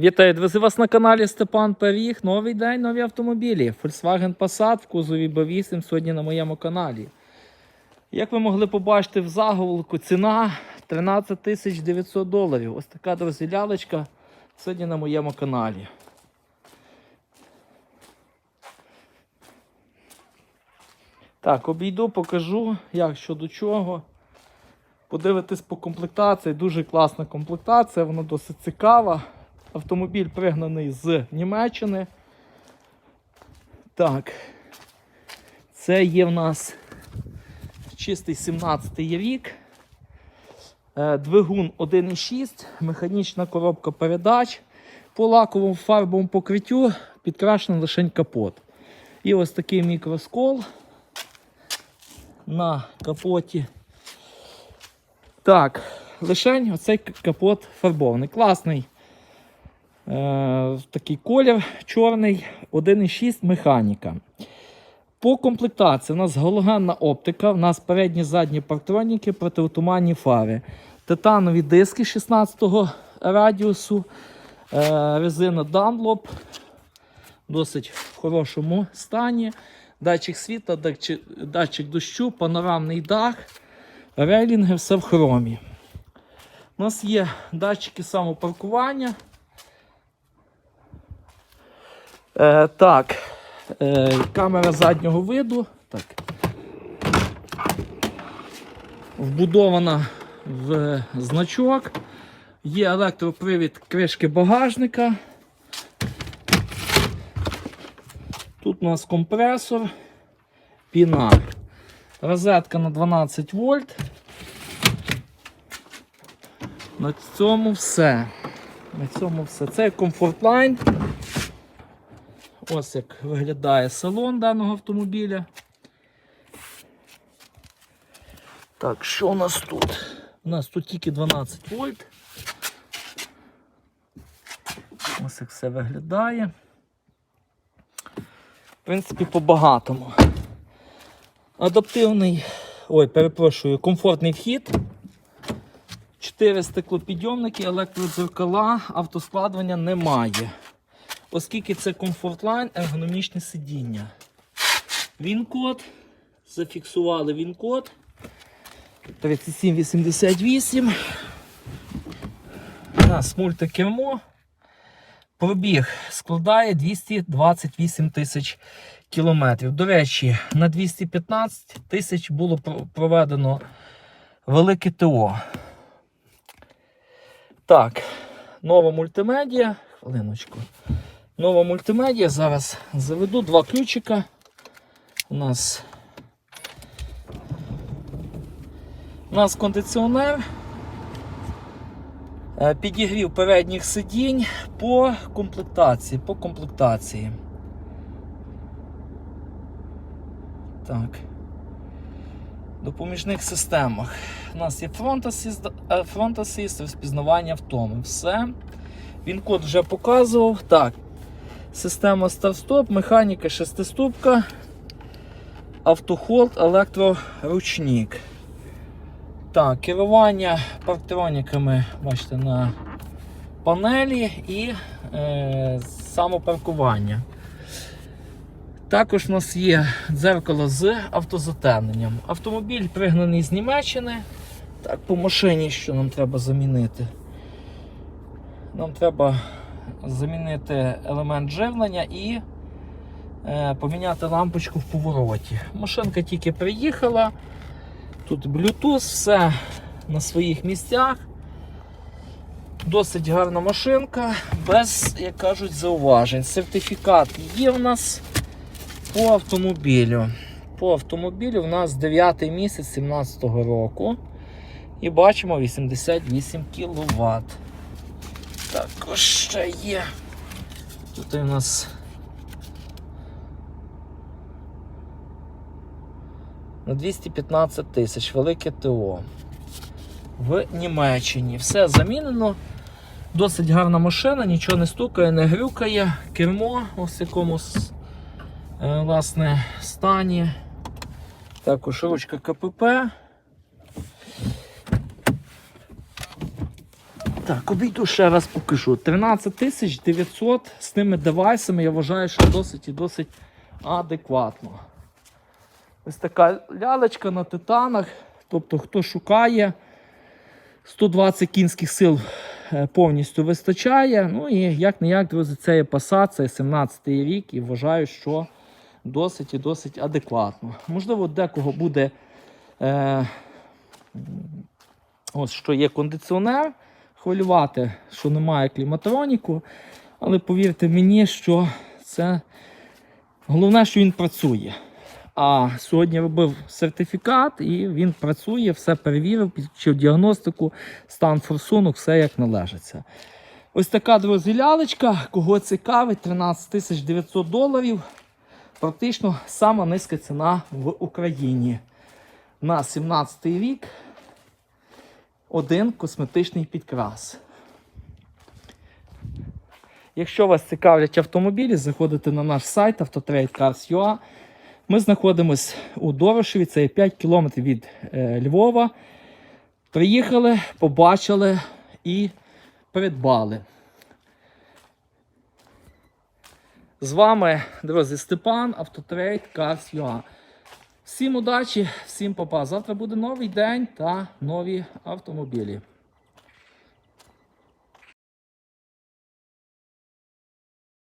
Вітаю, друзі, вас на каналі Степан Періг. Новий день, нові автомобілі. Volkswagen Passat в кузові B8 сьогодні на моєму каналі. Як ви могли побачити в заголовку, ціна 13 900 доларів. Ось така, друзі, лялечка сьогодні на моєму каналі. Так, обійду, покажу, як що до чого. Подивитись по комплектації. Дуже класна комплектація, вона досить цікава. Автомобіль пригнаний з Німеччини. Так. Це є в нас чистий 17-й рік. Е, Двигун 1,6, механічна коробка передач. По лаковому фарбовому покриттю підкрашений лише капот. І ось такий мікроскол на капоті. Так, лишень оцей капот фарбований. Класний. Е, такий колір чорний, 1,6 механіка. По комплектації у нас галогенна оптика, у нас передні задні партроніки, протиотуманні фари, титанові диски 16-го радіусу, е, резина Dunlop, досить в хорошому стані. Датчик світла, датчик дощу, панорамний дах, рейлінги, все в хромі. У нас є датчики самопаркування. Е, так, е, камера заднього виду. Так. Вбудована в значок. Є електропривід кришки багажника. Тут у нас компресор, піна, розетка на 12 вольт. На цьому все. На цьому все. Це комфортлайн. Ось як виглядає салон даного автомобіля. Так, що у нас тут? У нас тут тільки 12 вольт. Ось як все виглядає. В принципі, по-багатому. Адаптивний, ой, перепрошую, комфортний вхід. 4 стеклопідйомники, електродзеркала, автоскладування немає. Оскільки це комфортлайн, ергономічне сидіння. Він-код. Зафіксували він-код. 3788. У нас мультикермо. Пробіг складає 228 тисяч кілометрів. До речі, на 215 тисяч було проведено велике ТО. Так, нова мультимедіа. Хвилиночку. Нова мультимедіа. Зараз заведу два ключика. У нас у нас кондиціонер. Е, Підігрів передніх сидінь по комплектації. По комплектації. Так. Допоміжних системах. У нас є фронт асист, е, розпізнавання втоми. Все. Він код вже показував. Так. Система старт-стоп, механіка шестиступка, автохолд, електроручник. Так, керування парктроніками, бачите, на панелі і е, самопаркування. Також у нас є дзеркало з автозатемненням. Автомобіль пригнаний з Німеччини. Так, по машині, що нам треба замінити? Нам треба замінити елемент живлення і е, поміняти лампочку в повороті. Машинка тільки приїхала. Тут Bluetooth, все на своїх місцях. Досить гарна машинка, без, як кажуть, зауважень. Сертифікат є в нас по автомобілю. По автомобілю в нас 9 місяць 2017 року. І бачимо 88 кВт. Також ще є. Тут у нас на 215 тисяч велике ТО. В Німеччині. Все замінено. Досить гарна машина, нічого не стукає, не грюкає. Кермо ось в якомусь е, власне, стані. Також ручка КПП. Так, обійду ще раз покажу. 13 900 з тими девайсами, я вважаю, що досить і досить адекватно. Ось така лялечка на титанах. Тобто, хто шукає, 120 кінських сил е, повністю вистачає. Ну і як не як, друзі, це є Passat, це 17-й рік, і вважаю, що досить і досить адекватно. Можливо, декого буде. Е, ось що є кондиціонер, хвилювати, що немає кліматроніку. Але повірте мені, що це головне, що він працює. А сьогодні робив сертифікат і він працює, все перевірив, підключив діагностику, стан форсунок, все як належиться. Ось така друзі лялечка, кого цікавить, 13 900 доларів. Практично сама низька ціна в Україні. На 17 рік один косметичний підкрас. Якщо вас цікавлять автомобілі, заходите на наш сайт autotrade.cars.ua. Ми знаходимося у Дорошеві, це є 5 кілометрів від е, Львова. Приїхали, побачили і придбали. З вами, друзі, Степан, Автотрейд, Cars.ua. Всім удачі, всім папа. Завтра буде новий день та нові автомобілі.